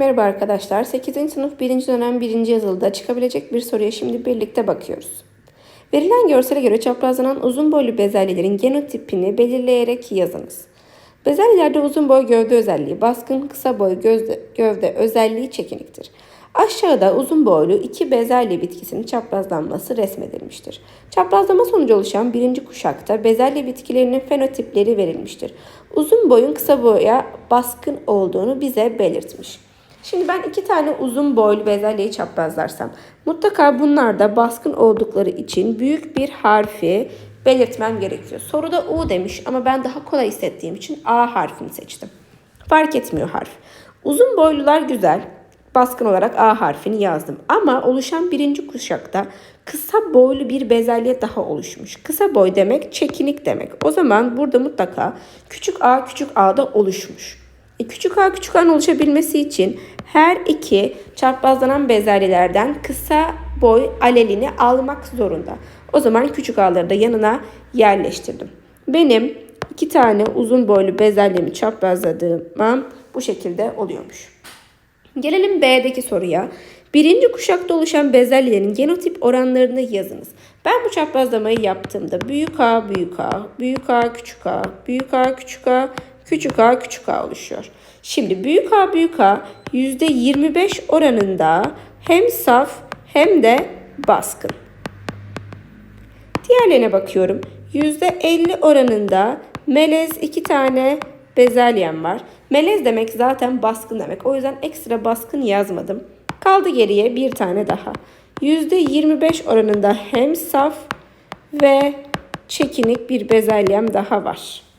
Merhaba arkadaşlar. 8. sınıf 1. dönem 1. yazılıda çıkabilecek bir soruya şimdi birlikte bakıyoruz. Verilen görsele göre çaprazlanan uzun boylu bezelyelerin genotipini belirleyerek yazınız. Bezelyelerde uzun boy gövde özelliği, baskın kısa boy gözde, gövde özelliği çekiniktir. Aşağıda uzun boylu iki bezelye bitkisinin çaprazlanması resmedilmiştir. Çaprazlama sonucu oluşan birinci kuşakta bezelye bitkilerinin fenotipleri verilmiştir. Uzun boyun kısa boya baskın olduğunu bize belirtmiş. Şimdi ben iki tane uzun boylu bezelyeyi çaprazlarsam mutlaka bunlar da baskın oldukları için büyük bir harfi belirtmem gerekiyor. Soruda U demiş ama ben daha kolay hissettiğim için A harfini seçtim. Fark etmiyor harf. Uzun boylular güzel. Baskın olarak A harfini yazdım. Ama oluşan birinci kuşakta kısa boylu bir bezelye daha oluşmuş. Kısa boy demek çekinik demek. O zaman burada mutlaka küçük A küçük A'da oluşmuş. E, küçük a küçük a'nın oluşabilmesi için her iki çaprazlanan bezelyelerden kısa boy alelini almak zorunda. O zaman küçük a'ları da yanına yerleştirdim. Benim iki tane uzun boylu bezelyemi çaprazladığım bu şekilde oluyormuş. Gelelim B'deki soruya. Birinci kuşakta oluşan bezelyelerin genotip oranlarını yazınız. Ben bu çaprazlamayı yaptığımda büyük A, büyük A, büyük A, küçük A, büyük A, küçük A, küçük a küçük a oluşuyor. Şimdi büyük a büyük a %25 oranında hem saf hem de baskın. Diğerlerine bakıyorum. %50 oranında melez iki tane bezelyem var. Melez demek zaten baskın demek. O yüzden ekstra baskın yazmadım. Kaldı geriye bir tane daha. %25 oranında hem saf ve çekinik bir bezelyem daha var.